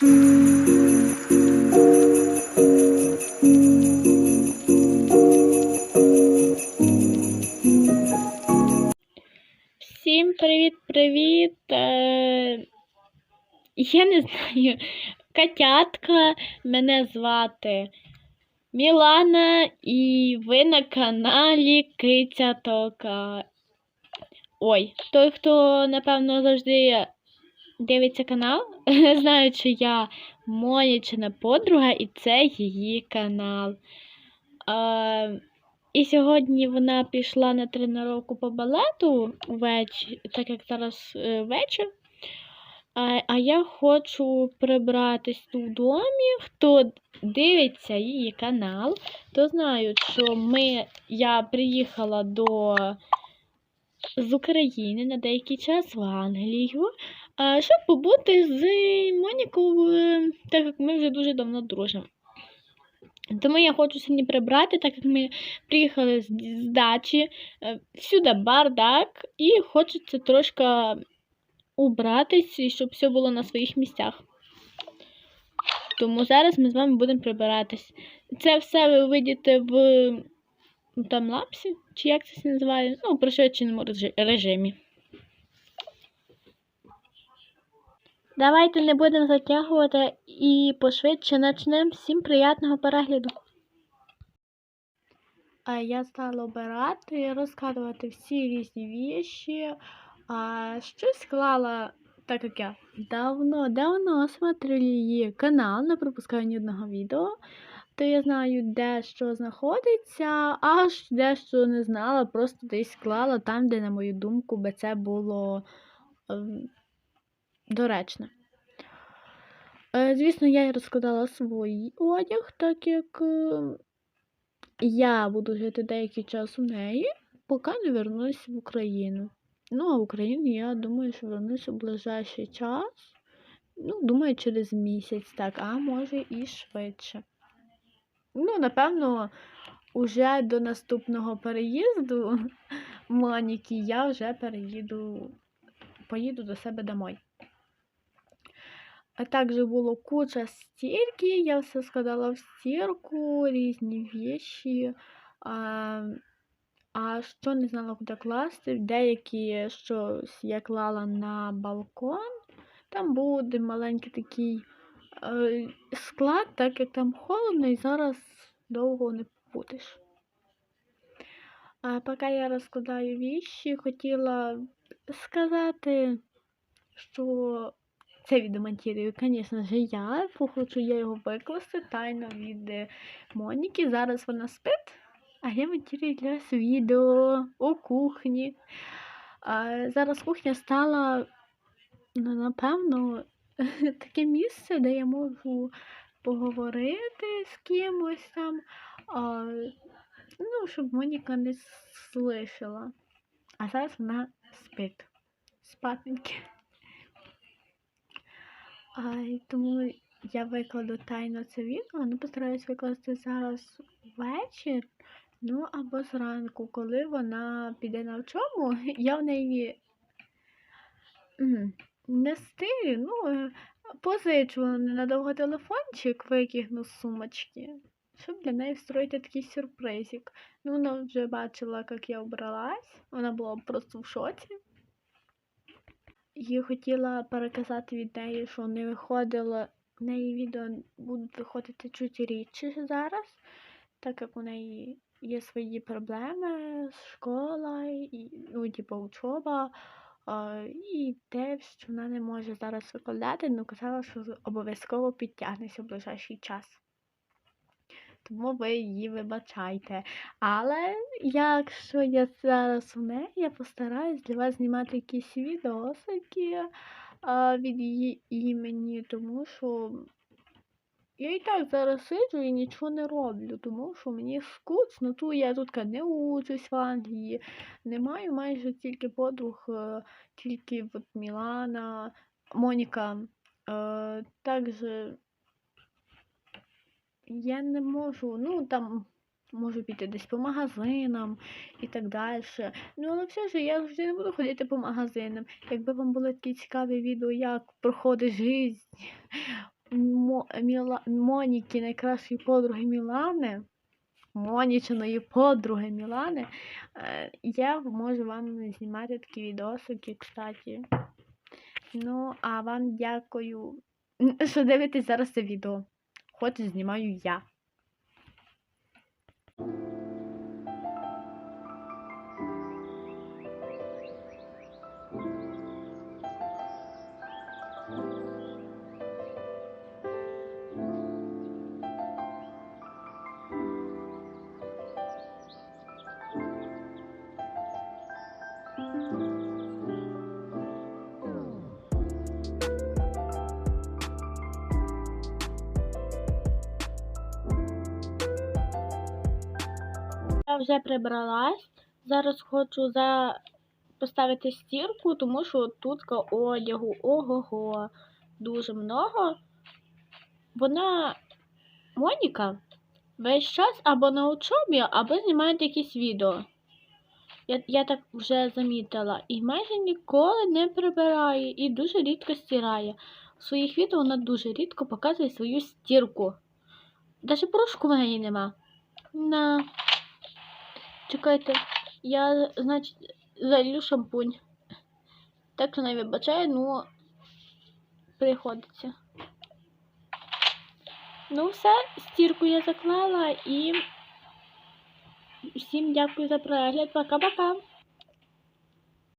Всім привіт-привіт. Е, Я не знаю. Котятка, мене звати Мілана, і ви на каналі Киця Тока. Ой, той, хто, напевно, завжди дивиться канал, знає, що я Монічина подруга, і це її канал. Е, і сьогодні вона пішла на тренування по балету вечір, так як зараз е, вечір. А, а я хочу прибратись в домі. Хто дивиться її канал, то знають, що ми, я приїхала до з України на деякий час в Англію, щоб побути з Монікою, е, так як ми вже дуже давно дружимо. Тому я хочу сьогодні прибрати, так як ми приїхали з, дачі, е, всюди бардак, і хочеться трошки убратись, щоб все було на своїх місцях. Тому зараз ми з вами будемо прибиратись. Це все ви видите в ну, таймлапсі, чи як це називає? Ну, в пришвидшеному режимі. Давайте не будемо затягувати і пошвидше почнемо. Всім приємного перегляду. Я стала обирати, розкладувати всі різні віші. Щось склала, так як я давно-давно смотрю її канал, не пропускаю ні одного відео, то я знаю, де що знаходиться, аж дещо не знала, просто десь склала там, де, на мою думку, би це було доречно. Е, Звісно, я і розкладала свій одяг, так як е, я буду жити деякий час у неї, поки не вернусь в Україну. Ну, а в Україну я думаю, що вернусь у ближайший час. Ну, думаю, через місяць, так, а може і швидше. Ну, напевно, уже до наступного переїзду Моніки я вже переїду, поїду до себе домой. А також було куча стірки, я все складала в стірку, різні віші. А, а що не знала, куди класти, деякі щось я клала на балкон. Там буде маленький такий е, склад, так як там холодно, і зараз довго не будеш. А поки я розкладаю віші, хотіла сказати, що це відемонтірую, звісно ж, я. Хочу я його викласти тайно від е, Моніки. Зараз вона спить, а я монтірую для вас відео у кухні. А, зараз кухня стала, ну, напевно, таке місце, де я можу поговорити з кимось там, а, ну, щоб Моніка не слышала. А зараз вона спить. Спатеньки. А, тому я викладу тайно це відео, ну постараюсь викласти зараз ввечір, ну або зранку, коли вона піде на вчому, я в неї не стилю, ну, е, позичу ненадовго телефончик, викигну з сумочки, щоб для неї встроїти такий сюрпризик. Ну, вона вже бачила, як я вбралась, вона була просто в шоці. І хотіла переказати від неї, що не виходило, в неї відео будуть виходити чуть рідше зараз, так як у неї є свої проблеми, школа, і, ну, типу, учоба, а, і те, що вона не може зараз викладати, але казала, що обов'язково підтягнеться в ближайший час. Тому ви її вибачайте. Але якщо я зараз у неї, я постараюсь для вас знімати якісь відосики а, від її імені, тому що я і так зараз сиджу і нічого не роблю, тому що мені скучно. Тут я тут не учусь в Англії, не маю майже тільки подруг, е, тільки от Мілана, Моніка. Е, також я не можу, ну там можу піти десь по магазинам і так далі. Ну, але все ж я завжди не буду ходити по магазинам. Якби вам було такі цікаві відео, як проходить життя Моніки, найкращої подруги Мілани, Монічиної подруги Мілани, е, я можу вам знімати такі відосики, кстати. Ну, а вам дякую, що дивитесь зараз це відео. Хоч знімаю я. Я вже прибралась. Зараз хочу за... поставити стірку, тому що тут одягу, ого-го, дуже много. Вона, Моніка, весь час або на учобі, або знімає якісь відео. Я, я так вже замітила. І майже ніколи не прибирає і дуже рідко стирає. У своїх відео вона дуже рідко показує свою стірку. Даже порошку в неї нема. На. Чекайте, я, значить, залью шампунь. Так що не вибачаю, ну приходиться. Ну, все, стірку я заклала і всім дякую за перегляд. Пока-пока.